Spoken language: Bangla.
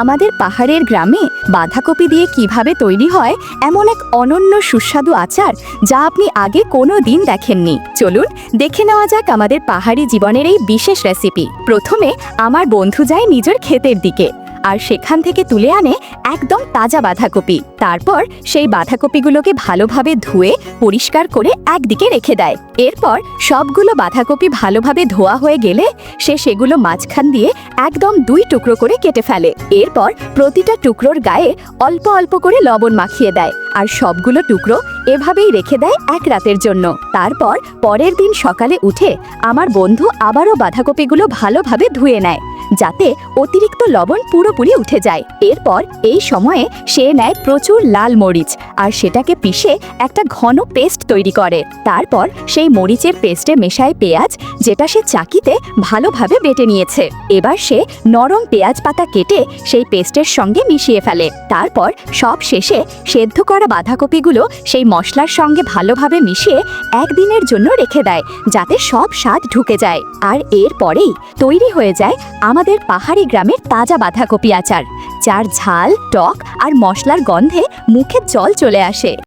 আমাদের পাহাড়ের গ্রামে বাঁধাকপি দিয়ে কীভাবে তৈরি হয় এমন এক অনন্য সুস্বাদু আচার যা আপনি আগে কোনো দিন দেখেননি। চলুন দেখে নেওয়া যাক আমাদের পাহাড়ি জীবনের এই বিশেষ রেসিপি প্রথমে আমার বন্ধু যায় নিজের ক্ষেতের দিকে। আর সেখান থেকে তুলে আনে একদম তাজা বাঁধাকপি। তারপর সেই বাঁধাকপিগুলোকে ভালোভাবে ধুয়ে, পরিষ্কার করে একদিকে রেখে দেয়। এরপর সবগুলো বাঁধাকপি ভালোভাবে ধোয়া হয়ে গেলে সে সেগুলো মাঝখান দিয়ে একদম দুই টুকরো করে কেটে ফেলে। এরপর প্রতিটা টুকরোর গায়ে অল্প অল্প করে লবণ মাখিয়ে দেয় আর সবগুলো টুকরো এভাবেই রেখে দেয় এক রাতের জন্য। তারপর পরের দিন সকালে উঠে আমার বন্ধু আবারও বাঁধাকপিগুলো ভালোভাবে ধুয়ে নেয়। যাতে অতিরিক্ত লবণ পুরোপুরি উঠে যায়। এরপর এই সময়ে সে নেয় প্রচুর লাল মরিচ আর সেটাকে পিষে একটা ঘন পেস্ট তৈরি করে। তারপর সেই মরিচের পেস্টে মেশায় পেঁয়াজ, যেটা সে চাকিতে ভালোভাবে বেটে নিয়েছে। এবার সে নরম পেঁয়াজ পাতা কেটে সেই পেস্টের সঙ্গে মিশিয়ে ফেলে। তারপর সব শেষে সেদ্ধ করা বাঁধাকপিগুলো সেই মশলার সঙ্গে ভালোভাবে মিশিয়ে একদিনের জন্য রেখে দেয়, যাতে সব স্বাদ ঢুকে যায়। আর এরপরেই তৈরি হয়ে যায় আমাদের পাহাড়ি গ্রামের তাজা বাঁধাকপি আচার, যার ঝাল, টক আর মশলার গন্ধে মুখে জল চলে আসে।